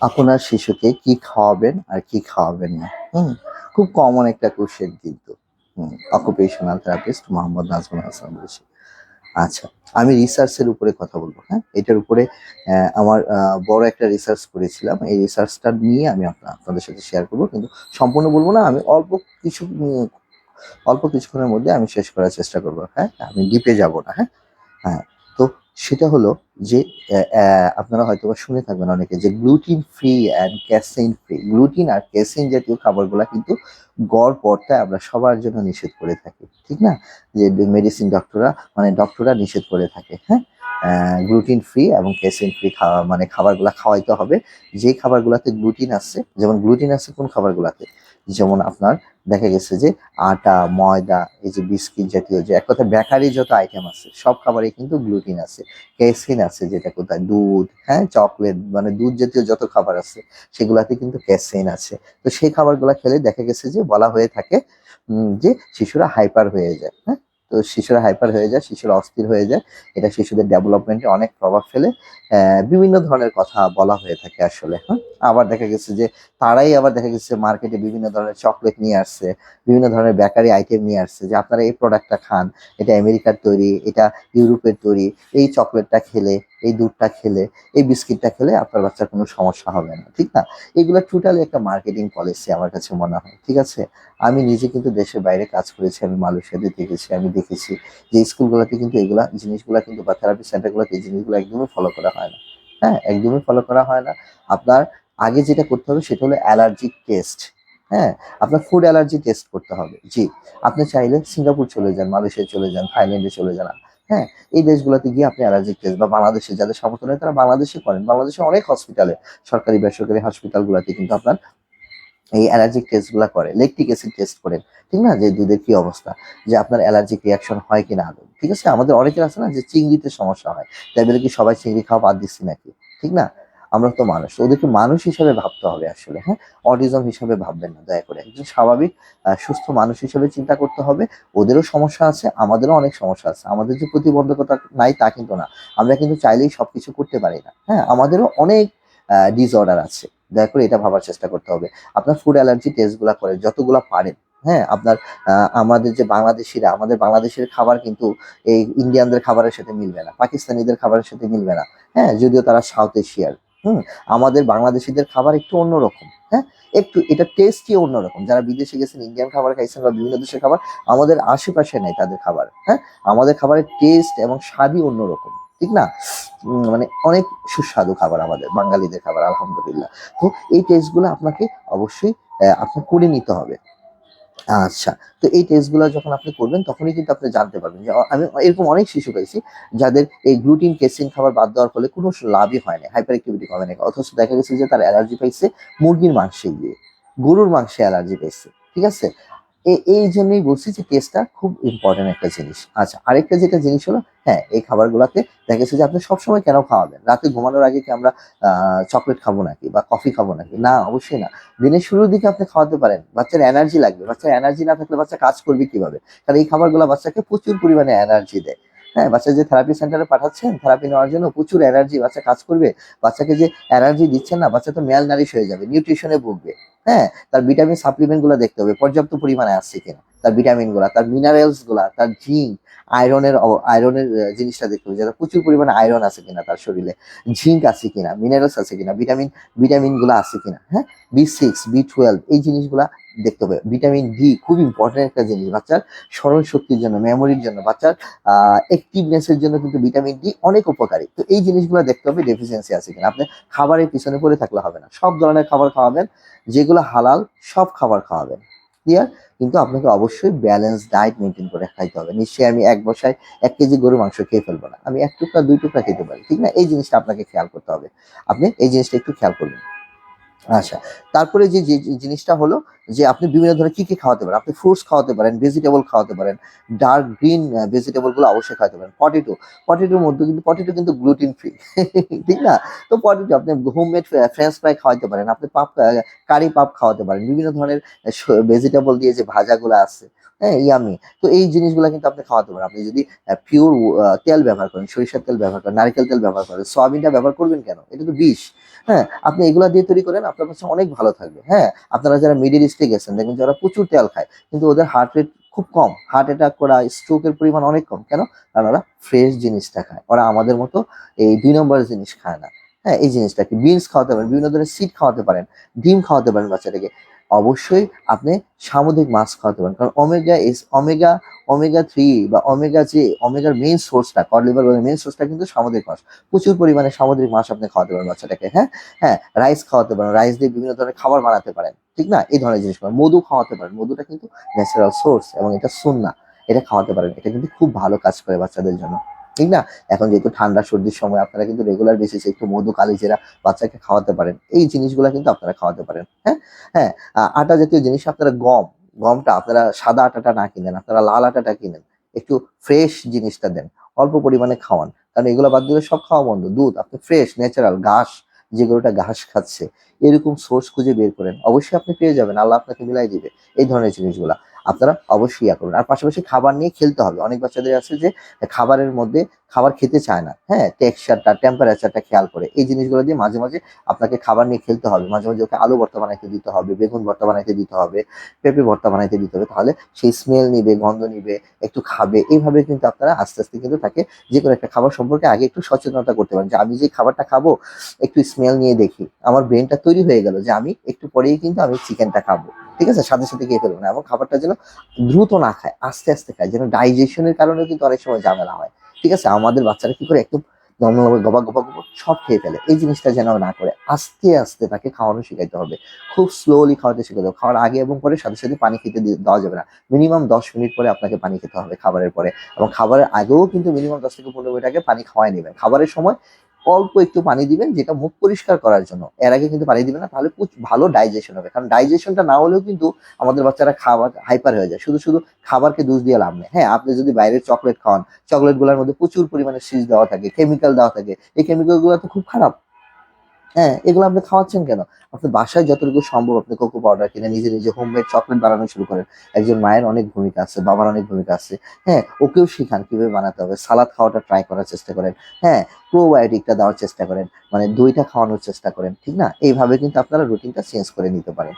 আপনার শিশুকে কি খাওয়াবেন আর কি খাওয়াবেন না? হুম, খুব কমন একটা কোশ্চেন কিন্তু। অকুপেশনাল থেরাপিস্ট মোহাম্মদ নাজমুল হাসান বলছি। আচ্ছা আমি রিসার্চের উপরে কথা বলব হ্যাঁ? এটার উপরে আমার বড় একটা রিসার্চ করেছিলাম। এই রিসার্চটা নিয়ে আমি আপনা- আপনাদের সাথে শেয়ার করব, কিন্তু সম্পূর্ণ বলব না, আমি অল্প কিছু, অল্প কিছুক্ষণের মধ্যে আমি শেষ করার চেষ্টা করব হ্যাঁ? আমি ডিপে যাব না হ্যাঁ? হ্যাঁ সেটা হলো যে আপনারা হয়তো বা শুনে থাকবেন অনেকে যে gluten free and casein free gluten R casein জাতীয় খাবারগুলো কিন্তু গড় পড়তায় আমরা সবার জন্য নিষেধ করে থাকি, ঠিক না? যে মেডিসিন ডক্টররা মানে ডক্টররা নিষেধ করে থাকে হ্যাঁ? গ্লুটিন ফ্রি এবং ক্যাসেইন ফ্রি খাওয়া মানে খাবারগুলো খাওয়াইতে হবে। যে খাবারগুলোতে গ্লুটিন আছে, যেমন গ্লুটিন আছে কোন খাবারগুলোতে? যেমন আপনার দেখা গেছে যে আটা, ময়দা, এই যে বিস্কিট জাতীয় যে এক কথা বেকারি যত আইটেম আছে, সব খাবারে কিন্তু গ্লুটিন আছে। ক্যাসিন আছে যেটা কোথায়? দুধ হ্যাঁ? চকলেট মানে দুধ জাতীয় যত খাবার আছে, সেগুলাতে কিন্তু ক্যাসিন আছে। তো সেই খাবারগুলো খেলে দেখা গেছে যে বলা হয়ে থাকে যে শিশুরা হাইপার হয়ে যায় হ্যাঁ? তো শিশুরা হাইপার হয়ে যায়, শিশুরা অস্থির হয়ে যায়। এটা শিশুদের ডেভেলপমেন্টে অনেক প্রভাব ফেলে। বিভিন্ন ধরনের কথা বলা হয়ে থাকে আসলে হ্যাঁ? আবার দেখা গেছে যে তারাই আবার দেখা গেছে মার্কেটে বিভিন্ন ধরনের চকলেট নিয়ে আসছে, বিভিন্ন ধরনের বেকারি আইটেম নিয়ে আসছে যে আপনারা এই প্রোডাক্টটা খান, এটা আমেরিকার তৈরি, এটা ইউরোপের তৈরি, এই চকলেটটা খেলে এই দুধটা খেলে, এই বিস্কিটটা খেলে আপনার বাচ্চার কোনো সমস্যা হবে না, ঠিক না? এগুলো টোটালি একটা মার্কেটিং পলিসি আমার কাছে মনে হয়, ঠিক আছে? আমি নিজে কিন্তু দেশের বাইরে কাজ করেছি, আমি মালয়েশিয়াতে দেখেছি, আমি দেখেছি যে স্কুলগুলোতে কিন্তু এগুলা জিনিসগুলো কিন্তু বা থেরাপি সেন্টারগুলোতে এই জিনিসগুলো একদমই ফলো করা হয় না। হ্যাঁ একদমই ফলো করা হয় না। আপনার আগে যেটা করতে হবে সেটা হলো অ্যালার্জি টেস্ট হ্যাঁ? আপনার ফুড অ্যালার্জি টেস্ট করতে হবে, জি। আপনি চাইলে সিঙ্গাপুর চলে যান, মালয়েশিয়া চলে যান, থাইল্যান্ডে চলে যান হ্যাঁ এই দেশগুলোতে গিয়ে আপনি অ্যালার্জিক টেস্ট বা বাংলাদেশে যাদের সমর্থন হয় তারা বাংলাদেশে করেন। বাংলাদেশে অনেক হসপিটালে সরকারি, বেসরকারি হসপিটাল গুলাতে কিন্তু আপনার এই অ্যালার্জিক টেস্টগুলো করে লেকটিক অ্যাসিড টেস্ট করেন। ঠিক না? যে দুধের কি অবস্থা? যে আপনার অ্যালার্জিক রিয়াকশন হয় কিনা আদৌ? ঠিক আছে? আমাদের অনেকের আছে না যে চিংড়িতে সমস্যা হয়। তাই বলে কি সবাই চিংড়ি খাওয়া বাদ দিচ্ছি নাকি? ঠিক না? আমরা তো মানুষ। ওদেরকে মানুষ হিসাবে ভাবতে হবে আসলে হ্যাঁ? অটিজম হিসাবে ভাববেন না, দয়া করে। একজন স্বাভাবিক সুস্থ মানুষ হিসেবে চিন্তা করতে হবে। ওদেরও সমস্যা আছে, আমাদেরও অনেক সমস্যা আছে। আমাদের যে প্রতিবন্ধকতা নাই তা কিন্তু না। আমরা কিন্তু চাইলেই সবকিছু করতে পারি না হ্যাঁ? আমাদেরও অনেক ডিসঅর্ডার আছে। দয়া করে এটা ভাবার চেষ্টা করতে হবে। আপনার ফুড অ্যালার্জি টেস্টগুলো করেন, যতগুলো পারেন হ্যাঁ? আপনার আমাদের যে বাংলাদেশিরা, আমাদের বাংলাদেশের খাবার কিন্তু এই ইন্ডিয়ানদের খাবারের সাথে মিলবে না, পাকিস্তানিদের খাবারের সাথে মিলবে না হ্যাঁ? যদিও তারা সাউথ এশিয়ার হুম আমাদের বাংলাদেশিদের খাবার একটু অন্যরকম হ্যাঁ? একটু এটা টেস্টই অন্যরকম। যারা বিদেশে গেছেন ইন্ডিয়ান খাবার খাইছেন বা বিভিন্ন দেশের খাবার আমাদের আশেপাশে নেই তাদের খাবার হ্যাঁ? আমাদের খাবারের টেস্ট এবং স্বাদই অন্যরকম ঠিক না? মানে অনেক সুস্বাদু খাবার আমাদের বাঙালিদের খাবার আলহামদুলিল্লাহ। তো এই টেস্টগুলো আপনাকে অবশ্যই আহ, আপনার করে নিতে হবে। আচ্ছা তো এই টেস্টগুলো যখন আপনি করবেন, তখনই কিন্তু আপনি জানতে পারবেন যে আমি এরকম অনেক শিশু পেয়েছি, যাদের এই গ্লুটিন কেসিন খাবার বাদ দেওয়ার ফলে কোনো লাভই হয় না হাইপার অ্যাক্টিভিটি কমে না, অথচ দেখা গেছে যে, তার অ্যালার্জি পাইছে, মুরগির মাংসে গিয়ে, গরুর মাংসে অ্যালার্জি পেয়েছে ঠিক আছে? এই জন্যই বলছি যে টেস্টটা খুব ইম্পর্টেন্ট একটা জিনিস। আচ্ছা আরেকটা যেটা জিনিস হলো হ্যাঁ এই খাবারগুলোতে দেখা গেছে যে আপনি সবসময় কেন খাওয়াবেন? রাতে ঘুমানোর আগে কি আমরা চকলেট খাব নাকি বা কফি খাব নাকি? না, অবশ্যই না। দিনের শুরুর দিকে আপনি খাওয়াতে পারেন। বাচ্চার এনার্জি লাগবে। বাচ্চার এনার্জি না থাকলে বাচ্চা কাজ করবে কীভাবে? কারণ এই খাবারগুলো বাচ্চাকে প্রচুর পরিমাণে এনার্জি দেয়। হ্যাঁ বাচ্চা যে থেরাপি সেন্টারে পাঠাচ্ছেন থেরাপি নেওয়ার জন্য প্রচুর এনার্জি বাচ্চা কাজ করবে। বাচ্চাকে যে এনার্জি দিচ্ছেন না, বাচ্চা তো মেয়াল নারিশ হয়ে যাবে নিউট্রিশনে ভুগবে। হ্যাঁ তার ভিটামিন সাপ্লিমেন্টগুলো দেখতে হবে, পর্যাপ্ত পরিমাণে আসছে কিনা। তার ভিটামিনগুলা, তার মিনারেলসগুলা, তার জিঙ্ক আয়রনের আয়রনের জিনিসটা দেখতে হবে যাতে প্রচুর পরিমাণে আয়রন আছে কিনা তার শরীরে জিঙ্ক আছে কিনা মিনারেলস আছে কিনা ভিটামিন ভিটামিনগুলো আছে কিনা হ্যাঁ? বি সিক্স বি টুয়েলভ এই জিনিসগুলা দেখতে হবে। ভিটামিন ডি খুব ইম্পর্টেন্ট একটা জিনিস, বাচ্চার স্মরণ শক্তির জন্য মেমোরির জন্য, বাচ্চার অ্যাক্টিভনেসের জন্য কিন্তু ভিটামিন ডি অনেক উপকারী। তো এই জিনিসগুলো দেখতে হবে ডেফিসিয়েন্সি আছে কিনা। আপনি খাবারের পিছনে পড়ে থাকলে হবে না। সব ধরনের খাবার খাওয়াবেন, যেগুলো হালাল সব খাবার খাওয়াবেন। ক্লিয়ার কিন্তু আপনাকে অবশ্যই ব্যালেন্স ডায়েট মেনটেন করে খাইতে হবে। নিশ্চয়ই আমি এক বসায় এক কেজি গরু মাংস খেয়ে ফেলব না। আমি এক টুকরা, দুই টুকরা খেতে পারি, ঠিক না? এই জিনিসটা আপনাকে খেয়াল করতে হবে। আপনি এই জিনিসটা একটু খেয়াল করবেন। আচ্ছা তারপরে যে জিনিসটা হলো যে আপনি বিভিন্ন ধরনের কি কি খাওয়াতে পারেন? আপনি ফ্রুটস খাওয়াতে পারেন ভেজিটেবল খাওয়াতে পারেন ডার্ক গ্রিন ভেজিটেবলগুলো অবশ্যই খাওয়াতে পারেন। পটেটো পটেটোর মধ্যে কিন্তু পটেটো কিন্তু গ্লুটিন ফ্রি ঠিক না? তো পটেটো আপনি হোমমেড ফ্রেঞ্চ ফ্রাই খাওয়াতে পারেন। আপনি পাপ কারি পাপ খাওয়াতে পারেন। বিভিন্ন ধরনের ভেজিটেবল দিয়ে যে ভাজাগুলো আছে হ্যাঁ ইয়ামি তো এই জিনিসগুলো কিন্তু আপনি খাওয়াতে পারেন। আপনি যদি পিওর তেল ব্যবহার করেন, সরিষার তেল ব্যবহার করেন, নারকেল তেল ব্যবহার করেন, সয়াবিনটা ব্যবহার করবেন কেন? এটা তো বিষ। হ্যাঁ আপনি এগুলা দিয়ে তৈরি করেন, আপনার কাছে অনেক ভালো থাকবে। হ্যাঁ আপনারা যারা মিডিল ইস্টে গেছেন, দেখবেন যারা প্রচুর তেল খায়, কিন্তু ওদের হার্ট রেট খুব কম। হার্ট অ্যাটাক করা স্ট্রোকের পরিমাণ অনেক কম। কেন? কারণ ওরা ফ্রেশ জিনিসটা খায়। ওরা আমাদের মতো এই দুই নম্বর জিনিস খায় না। হ্যাঁ এই জিনিসটাকে বিনস খাওয়াতে পারেন, বিভিন্ন ধরনের সিড খাওয়াতে পারেন, ডিম খাওয়াতে পারেন বাচ্চাটাকে। অবশ্যই আপনি সামুদ্রিক মাছ খাওয়াতে পারেন। কারণ ওমেগা এস ওমেগা ওমেগা থ্রি বা ওমেগা যে ওমেগার মেইন সোর্সটা কড লিভার মেইন সোর্সটা কিন্তু সামুদ্রিক মাছ। প্রচুর পরিমাণে সামুদ্রিক মাছ আপনি খাওয়াতে পারেন বাচ্চাটাকে হ্যাঁ? হ্যাঁ রাইস খাওয়াতে পারেন। রাইস দিয়ে বিভিন্ন ধরনের খাবার বানাতে পারেন, ঠিক না? এই ধরনের জিনিস মধু খাওয়াতে পারেন। মধুটা কিন্তু ন্যাচারাল সোর্স এবং এটা সুন্না এটা খাওয়াতে পারেন। এটা কিন্তু খুব ভালো কাজ করে বাচ্চাদের জন্য। ঠিক না? এখন যেহেতু ঠান্ডা, সর্দির সময় আপনারা কিন্তু রেগুলার বেসিসে একটু মধু, কালিজেরা বাচ্চাকে খাওয়াতে পারেন। এই জিনিসগুলো কিন্তু আপনারা খাওয়াতে পারেন হ্যাঁ? হ্যাঁ আটা জাতীয় জিনিস আপনারা গম, গমটা আপনারা সাদা আটাটা না কিনেন, আপনারা লাল আটাটা কিনেন। একটু ফ্রেশ জিনিসটা দেন, অল্প পরিমাণে খাওয়ান। কারণ এগুলো বাদ দিলে সব খাওয়া বন্ধ। দুধ, আপনি ফ্রেশ ন্যাচারাল ঘাস যেগুলোটা ঘাস খাচ্ছে, এরকম সোর্স খুঁজে বের করেন। অবশ্যই আপনি পেয়ে যাবেন, আল্লাহ আপনাকে মিলাই দিবে, এই ধরনের জিনিসগুলা। আপনারা অবশ্যই ইয়া করুন। আর পাশাপাশি খাবার নিয়ে খেলতে হবে। অনেক বাচ্চাদের আছে যে, খাবারের মধ্যে খাবার খেতে চায় না। হ্যাঁ টেক্সচারটা, টেম্পারেচারটা খেয়াল করে। এই জিনিসগুলো দিয়ে মাঝে মাঝে আপনাকে খাবার নিয়ে খেলতে হবে। মাঝে মাঝে ওকে আলু ভর্তা বানাইতে দিতে হবে, বেগুন ভর্তা বানাইতে দিতে হবে, পেঁপে ভর্তা বানাইতে দিতে হবে। তাহলে সেই স্মেল নিবে, গন্ধ নিবে, একটু খাবে। এইভাবে কিন্তু আপনারা আস্তে আস্তে কিন্তু তাকে যে কোনো একটা খাবার সম্পর্কে আগে একটু সচেতনতা করতে পারেন। যে, আমি যে খাবারটা খাব, একটু স্মেল নিয়ে দেখি। আমার ব্রেনটা তৈরি হয়ে গেল যে, আমি একটু পরেই কিন্তু আমি চিকেনটা খাব। ঠিক আছে? সাথে সাথে খেয়ে ফেলব না। এবং খাবারটা যেন দ্রুত না খায়, আস্তে আস্তে খায়, যেন ডাইজেশনের কারণেও কিন্তু অনেক সময় ঝামেলা হয়। ঠিক আছে? আমাদের বাচ্চারা কি করে একদম নর্মাল গবা গবা গবা সব খেয়ে ফেলে। এই জিনিসটা যেন না করে, আস্তে আস্তে তাকে খাওয়ানো শেখাইতে হবে। খুব স্লোলি খাওয়াতে শেখাতে হবে। খাওয়ার আগে এবং পরে সাথে সাথে পানি খেতে দেওয়া যাবে না। মিনিমাম দশ মিনিট পরে আপনাকে পানি খেতে হবে খাবারের পরে। এবং খাবারের আগেও কিন্তু মিনিমাম দশ থেকে পনেরো মিনিট আগে পানি খাওয়াই নেবেন। খাবারের সময় অল্প একটু পানি দিবেন, যেটা মুখ পরিষ্কার করার জন্য। এর আগে কিন্তু পানি দিবেন না, তাহলে ভালো ডাইজেশন হবে। কারণ ডাইজেশনটা না হলেও কিন্তু আমাদের বাচ্চারা খাবার হাইপার হয়ে যায়। শুধু শুধু খাবারকে দোষ দিয়ে লাভ নেই। হ্যাঁ আপনি যদি বাইরের চকলেট খাওয়ান চকলেটগুলোর মধ্যে প্রচুর পরিমাণে সিজ দেওয়া থাকে কেমিক্যাল দেওয়া থাকে, এই কেমিক্যালগুলো তো খুব খারাপ। হ্যাঁ এগুলো আপনি খাওয়াচ্ছেন কেন? আপনি বাসায় যতটুকু সম্ভব আপনি কোকো পাউডার কিনে নিজে নিজে হোমমেড চকলেট বানানো শুরু করেন। একজন মায়ের অনেক ভূমিকা আছে, বাবার অনেক ভূমিকা আছে। হ্যাঁ ওকেও শেখান কীভাবে বানাতে হবে। সালাদ খাওয়াটা ট্রাই করার চেষ্টা করেন। হ্যাঁ প্রোবায়োটিকটা দেওয়ার চেষ্টা করেন। মানে দইটা খাওয়ানোর চেষ্টা করেন, ঠিক না? এইভাবে কিন্তু আপনারা রুটিনটা চেঞ্জ করে নিতে পারেন।